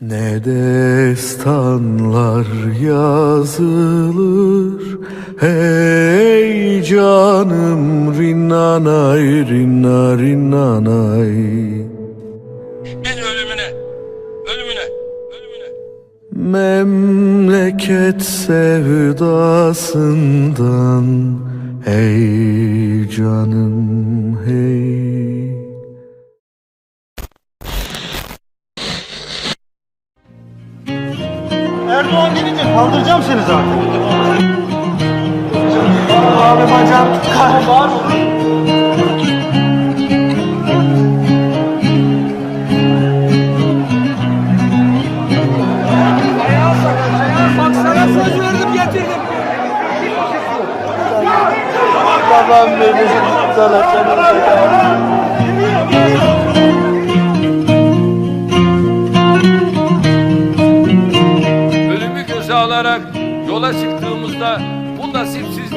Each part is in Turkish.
Ne destanlar yazılır? Hey canım rinnanay rinna rinnanay ölümüne, ölümüne, ölümüne. Memleket sevdasından. Hey canım hey Erdoğan gelince kaldıracağım seni zaten. Abi bacağım. Var mı?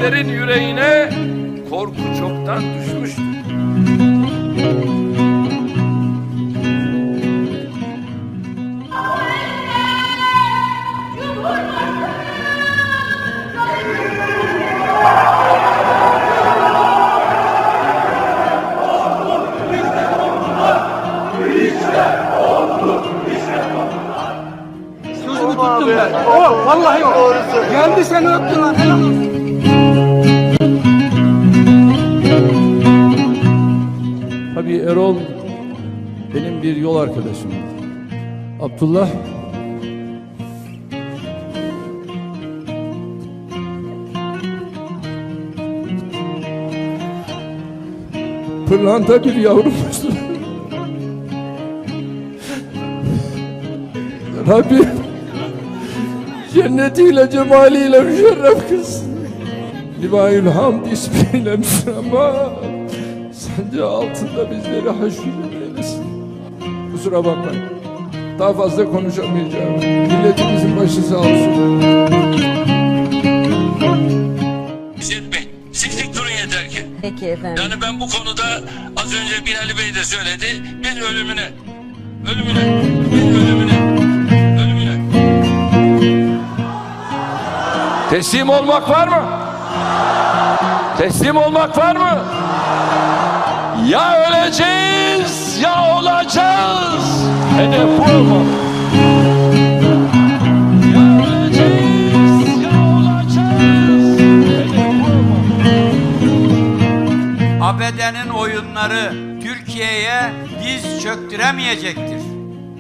Nasipsizlerin yüreğine korku çoktan düşmüştü. Erol benim bir yol arkadaşım. Abdullah pırlanta bir yavrumuzdu. Rabbim cennetiyle cemaliyle müşerref kız. Livaül Hamd ismiyle müsemma Sence altında bizleri haşr eylesin. Kusura bakmayın. Daha fazla konuşamayacağım. Milletimizin başı sağ olsun. İzzet Bey, siktik durun yeter ki. Peki efendim. Yani ben bu konuda az önce Binali Bey de söyledi. Bir ölümüne, ölümüne, bir ölümüne, ölümüne. Teslim olmak var mı? Teslim olmak var mı? Ya öleceğiz ya olacağız. Hedef bu olmalı. ABD'nin oyunları Türkiye'ye diz çöktüremeyecektir.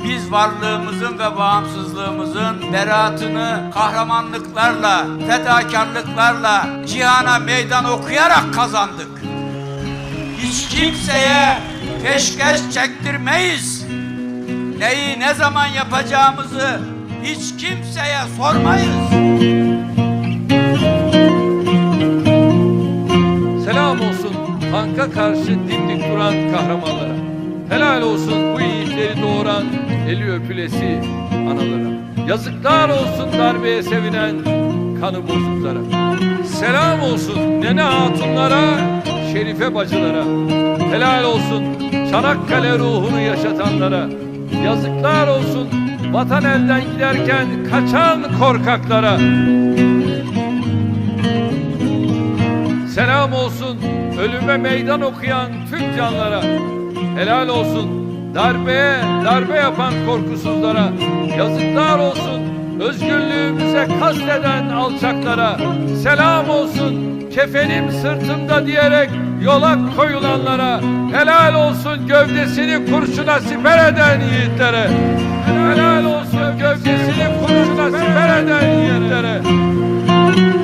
Biz varlığımızın ve bağımsızlığımızın beraatını kahramanlıklarla, fedakarlıklarla cihana meydan okuyarak kazandık. Hiç kimseye peşkeş çektirmeyiz. Neyi ne zaman yapacağımızı hiç kimseye sormayız. Selam olsun tanka karşı dimdik duran kahramanlara. Helal olsun bu yiğitleri doğuran eli öpülesi analara. Yazıklar olsun darbeye sevinen kanı bozuklara. Selam olsun nene hatunlara, şerife bacılara. Helal olsun Çanakkale ruhunu yaşatanlara. Yazıklar olsun vatan elden giderken kaçan korkaklara. Selam olsun ölüme meydan okuyan tüm canlara. Helal olsun darbeye darbe yapan korkusuzlara. Yazıklar olsun özgürlüğümüze kasteden alçaklara. Selam olsun kefenim sırtımda diyerek yola koyulanlara. Helal olsun gövdesini kurşuna siper eden yiğitlere. Helal olsun gövdesini kurşuna siper eden yiğitlere.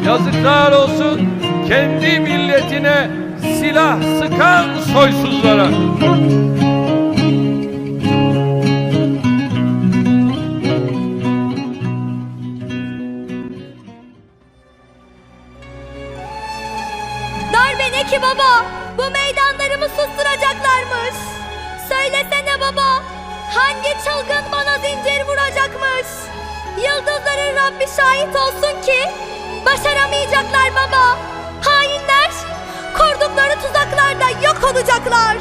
Yazıklar olsun kendi milletine silah sıkan soysuzlara. Ki baba? Bu meydanlarımı susturacaklarmış. Söylesene baba. Hangi çılgın bana zincir vuracakmış? Yıldızların Rabbi şahit olsun ki başaramayacaklar baba. Hainler kurdukları tuzaklarda yok olacaklar.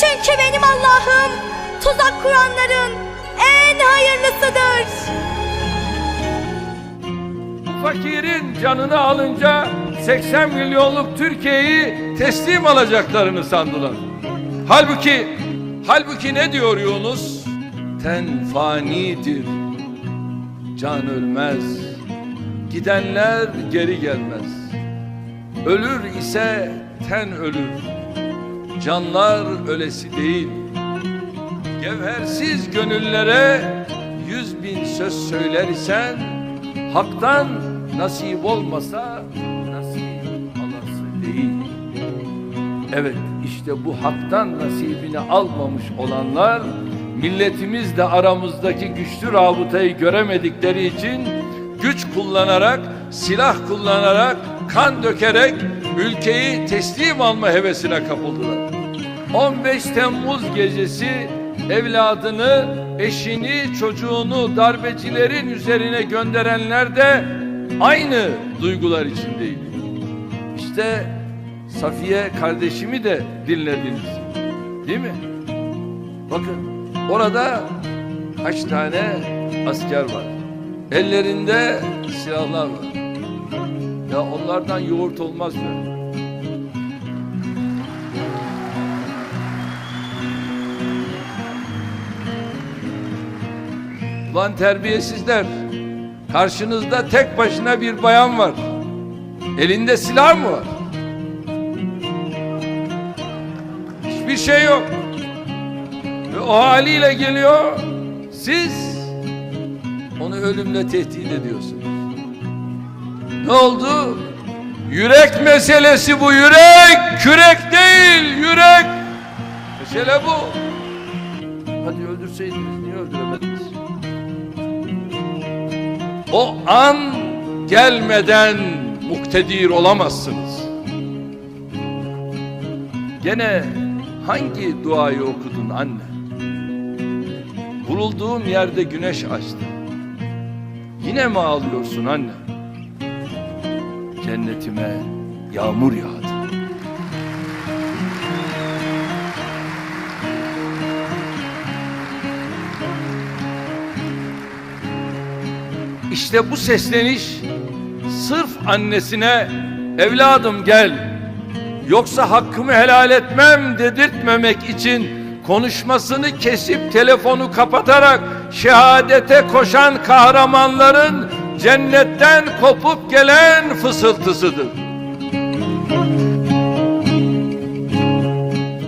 Çünkü benim Allah'ım tuzak kuranların en hayırlısı davasıdır. Fakirin canını alınca 80 milyonluk Türkiye'yi teslim alacaklarını sandılar. Halbuki halbuki ne diyor Yunus? Ten fanidir. Can ölmez. Gidenler geri gelmez. Ölür ise ten ölür. Canlar ölesi değil. Gevhersiz gönüllere yüz bin söz söyler isen Hak'tan nasip olmasa değil. Evet işte bu haktan nasibini almamış olanlar milletimizle aramızdaki güçlü rabıtayı göremedikleri için güç kullanarak, silah kullanarak, kan dökerek ülkeyi teslim alma hevesine kapıldılar. 15 Temmuz gecesi evladını, eşini, çocuğunu darbecilerin üzerine gönderenler de aynı duygular içindeydi. İşte Safiye kardeşimi de dinlediniz. Değil mi? Bakın orada kaç tane asker var. Ellerinde silahlar var. Ya onlardan yoğurt olmaz mı? Ulan terbiyesizler. Karşınızda tek başına bir bayan var. Elinde silah mı var? Hiçbir şey yok. Ve o haliyle geliyor. Siz onu ölümle tehdit ediyorsunuz. Ne oldu? Yürek meselesi bu yürek. Kürek değil yürek. Mesele bu. Hadi öldürseydiniz niye öldüremediniz? O an gelmeden muktedir olamazsınız. Gene hangi duayı okudun anne? Vurulduğum yerde güneş açtı. Yine mi ağlıyorsun anne? Cennetime yağmur yağdı. İşte bu sesleniş sırf annesine evladım gel yoksa hakkımı helal etmem dedirtmemek için konuşmasını kesip telefonu kapatarak şehadete koşan kahramanların cennetten kopup gelen fısıltısıdır.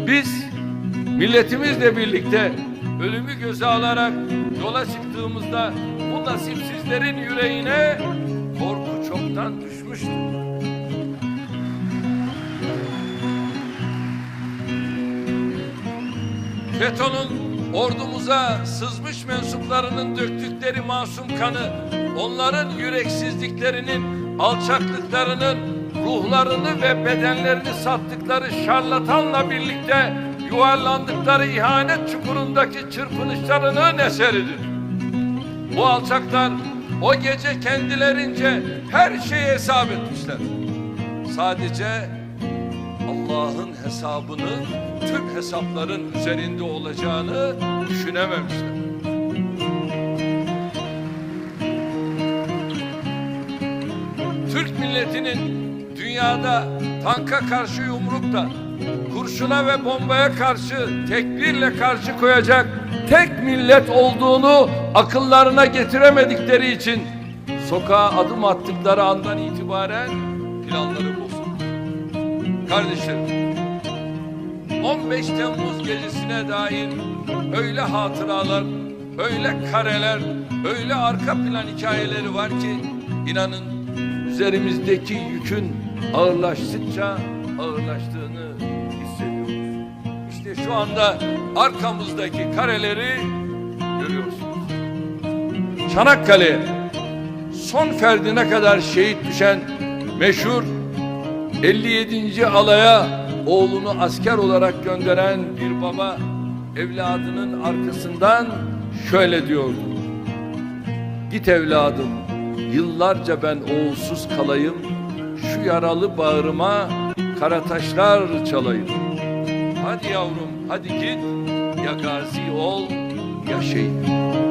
Biz milletimizle birlikte ölümü göze alarak yola çıktığımızda bu nasipsizlerin yüreğine korku çoktan düşmüştü. FETÖ'nün ordumuza sızmış mensuplarının döktükleri masum kanı, onların yüreksizliklerinin, alçaklıklarının, ruhlarını ve bedenlerini sattıkları şarlatanla birlikte yuvarlandıkları ihanet çukurundaki çırpınışlarının eseridir. Bu alçaklar o gece kendilerince her şeyi hesap etmişler. Sadece Allah'ın hesabının tüm hesapların üzerinde olacağını düşünememişler. Türk milletinin dünyada tanka karşı yumrukla, kurşuna ve bombaya karşı tekbirle karşı koyacak tek millet olduğunu akıllarına getiremedikleri için sokağa adım attıkları andan itibaren planları bozuldu. Kardeşlerim, 15 Temmuz gecesine dair öyle hatıralar, öyle kareler, öyle arka plan hikayeleri var ki inanın üzerimizdeki yükün ağırlaştıkça ağırlaştığını hissediyoruz. İşte şu anda arkamızdaki kareleri görüyorsunuz. Çanakkale son ferdine kadar şehit düşen meşhur 57. alaya oğlunu asker olarak gönderen bir baba evladının arkasından şöyle diyordu. Git evladım, yıllarca ben oğulsuz kalayım, şu yaralı bağrıma kara taşlar çalayım. Hadi yavrum, hadi git, ya gazi ol, ya şehit.